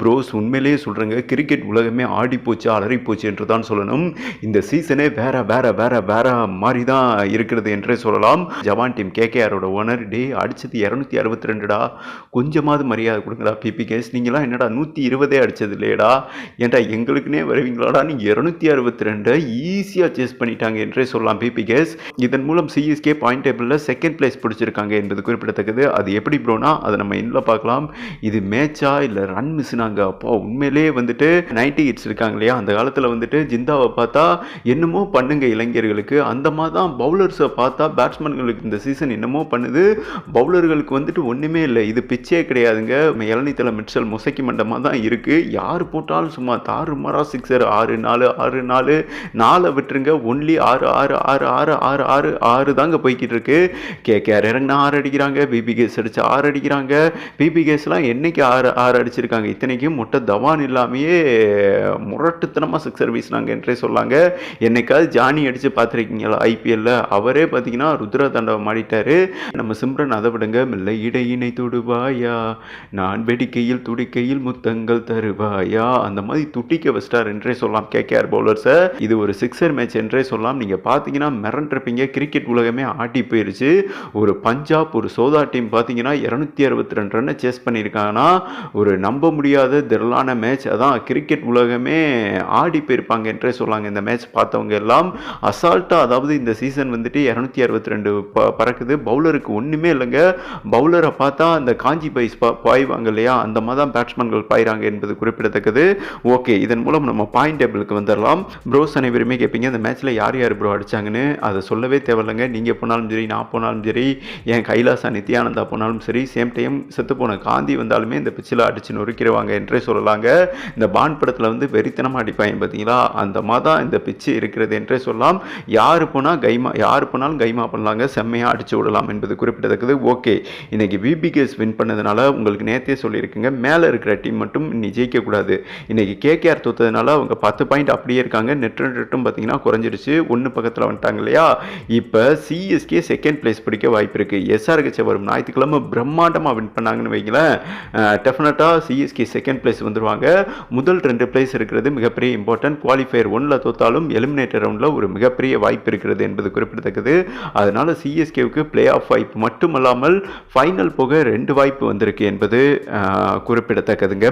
Pros உண்மையிலேயே சொல்கிறேங்க cricket உலகமே ஆடி போச்சு அலறி போச்சு என்று தான் சொல்லணும். இந்த சீசனே வேற வேற வேற வேற மாதிரி தான் இருக்கிறது என்றே சொல்லலாம். ஜவான் டீம் கேகேஆரோட ஓனர் டே அடித்தது இரநூத்தி அறுபத்தி ரெண்டுடா கொஞ்சமாவது மரியாதை கொடுங்கடா பிபி கேஸ் நீங்களாம் என்னடா நூற்றி இருபதே அடித்தது இல்லையடா. ஏன்டா எங்களுக்குனே வருவீங்களாடா நீங்கள் இரநூத்தி அறுபத்தி ரெண்டை ஈஸியாக சேஸ் பண்ணிட்டாங்க என்றே சொல்லலாம் பிபி கேஸ் இதன் மூலம் சிஎஸ்கே பாயிண்ட் டேபிளில் செகண்ட் பிளேஸ் பிடிச்சிருக்காங்க என்பது குறிப்பிடத்தக்கது. அது எப்படி ப்ரோனா அதை நம்ம இன்னும் பார்க்கலாம். இது மேட்சா இல்லை ரன் மிஸ்னா இருந்தாங்க அப்பா உண்மையிலே வந்துட்டு நைன்டி கிட்ஸ் இருக்காங்க இல்லையா? அந்த காலத்தில் வந்துட்டு ஜிந்தாவை பார்த்தா என்னமோ பண்ணுங்க இளைஞர்களுக்கு. அந்த மாதிரி தான் பவுலர்ஸை பார்த்தா பேட்ஸ்மேன்களுக்கு இந்த சீசன் என்னமோ பண்ணுது. பவுலர்களுக்கு வந்துட்டு ஒன்றுமே இல்லை. இது பிச்சே கிடையாதுங்க. இளநித்தல மிட்சல் முசைக்கு மண்டமாக தான் இருக்குது யார் போட்டாலும் சும்மா தாறு மாறா சிக்ஸர் ஆறு நாலு ஆறு நாலு நாலை விட்டுருங்க. ஒன்லி ஆறு ஆறு ஆறு ஆறு ஆறு ஆறு ஆறு தாங்க போய்கிட்டு இருக்கு. கேகேஆர் இறங்கினா ஆறு அடிக்கிறாங்க. பிபி கேஸ் அடிச்சு ஆறு அடிக்கிறாங்க. பிபி கேஸ்லாம் என்னைக்கு ஆறு ஆறு அடிச்சிருக்காங்க? இத்தனை இத்தனைக்கும் முட்டை தவான் இல்லாமையே முரட்டுத்தனமாக சிக்ஸர் வீசினாங்க என்றே சொல்லாங்க. என்னைக்காவது ஜானி அடித்து பார்த்துருக்கீங்களா? ஐபிஎல்ல அவரே பார்த்தீங்கன்னா ருத்ர தாண்டவம் ஆடிட்டார் நம்ம சிம்ரன் அதை விடுங்க. மெல்ல இடையினை தொடுவாயா? நான் வெடிக்கையில் துடிக்கையில் முத்தங்கள் தருவாயா? அந்த மாதிரி துட்டிக்க வச்சிட்டார் என்றே சொல்லலாம் கேகேஆர் பவுலர்ஸை இது ஒரு சிக்ஸர் மேட்ச் என்றே சொல்லலாம் நீங்கள் பார்த்தீங்கன்னா மிரண்டிருப்பீங்க. கிரிக்கெட் உலகமே ஆட்டி போயிருச்சு. ஒரு பஞ்சாப் ஒரு சோதா டீம் பார்த்தீங்கன்னா இரநூத்தி அறுபத்தி ரெண்டு ரன்னை சேஸ் பண்ணியிருக்காங்கன்னா ஒரு நம்ப முடியாத திரளான மேட்ச் அதான் கிரிக்கெட் உலகமே ஆடி போயிருப்பாங்க என்றே சொல்லாங்க. இந்த மேட்ச் பார்த்தவங்க எல்லாம் அசால்ட்டாக அதாவது இந்த சீசன் வந்துட்டு இரநூத்தி அறுபத்தி ரெண்டு ப பறக்குது. பவுலருக்கு ஒன்றுமே இல்லைங்க. பவுலரை பார்த்தா அந்த காஞ்சி பைஸ் பா பாய்வாங்க இல்லையா? அந்த மாதிரி தான் பேட்ஸ்மேன்கள் பாயிறாங்க என்பது குறிப்பிடத்தக்கது. ஓகே இதன் மூலம் நம்ம பாயிண்ட் டேபிளுக்கு வந்துடலாம். ப்ரோஸ் அனைவருமே கேட்பீங்க இந்த மேட்ச்சில் யார் யார் ப்ரோ அடிச்சாங்கன்னு? அதை சொல்லவே தேவையில்லைங்க. நீங்கள் போனாலும் சரி நான் போனாலும் சரி என் கைலாசா நித்யானந்தா போனாலும் சரி சேம் டைம் செத்து போன காந்தி வந்தாலுமே இந்த பிச்சில் அடிச்சு நொறுக்கிடுவாங்க என்றே சொல்லலாங்க. இந்த பான் படத்தில் வந்து வெறித்தனமாக அடிப்பாங்க பார்த்தீங்களா அந்த மாதிரி இந்த பிச்சு இருக்கிறது என்றே சொல்லலாம். யார் போனால் கைமா யார் போனாலும் கைமா பண்ணலாங்க. செம்மையாக அடிச்சு விடலாம் என்பது குறிப்பிடத்தக்கது. ஓகே. இன்னைக்கு விபிகேஸ் வின் பண்ணதுனால உங்களுக்கு நேற்றே சொல்லியிருக்குங்க. மேலே இருக்கிற டீம் மட்டும் இன்னி ஜெயிக்கக்கூடாது இன்னைக்கு கேகேஆர் தோத்ததுனால அவங்க பத்து பாயிண்ட் அப்படியே இருக்காங்க. நெட் ரேட்டும் பார்த்தீங்கன்னா குறைஞ்சிருச்சு ஒன்று பக்கத்தில் வந்துட்டாங்க இல்லையா? இப்போ சிஎஸ்கே செகண்ட் பிளேஸ் பிடிக்க வாய்ப்பு இருக்குது எஸ்ஆர்ஹெச் வரும் ஞாயிற்றுக்கிழமை பிரம்மாண்டமாக வின் பண்ணாங்கன்னு வைங்களேன். டெஃபினட்டாக சிஎஸ்கே செகண்ட் பிளேஸ் வந்துடுவாங்க முதல் ரெண்டு பிளேஸ் இருக்கிறது மிகப்பெரிய இம்பார்ட்டன்ட் குவாலிஃபயர் ஒன்றில் தோத்தாலும் எலிமினேட்டர் ரவுண்டில் ஒரு மிகப்பெரிய வாய்ப்பு இருக்கிறது என்பது குறிப்பிடத்தக்கது. அதனால் சிஎஸ்கேவுக்கு பிளே ஆஃப் வாய்ப்பு மட்டுமல்லாமல் ஃபைனல் போக ரெண்டு வாய்ப்பு வந்திருக்கு என்பது குறிப்பிடத்தக்கதுங்க.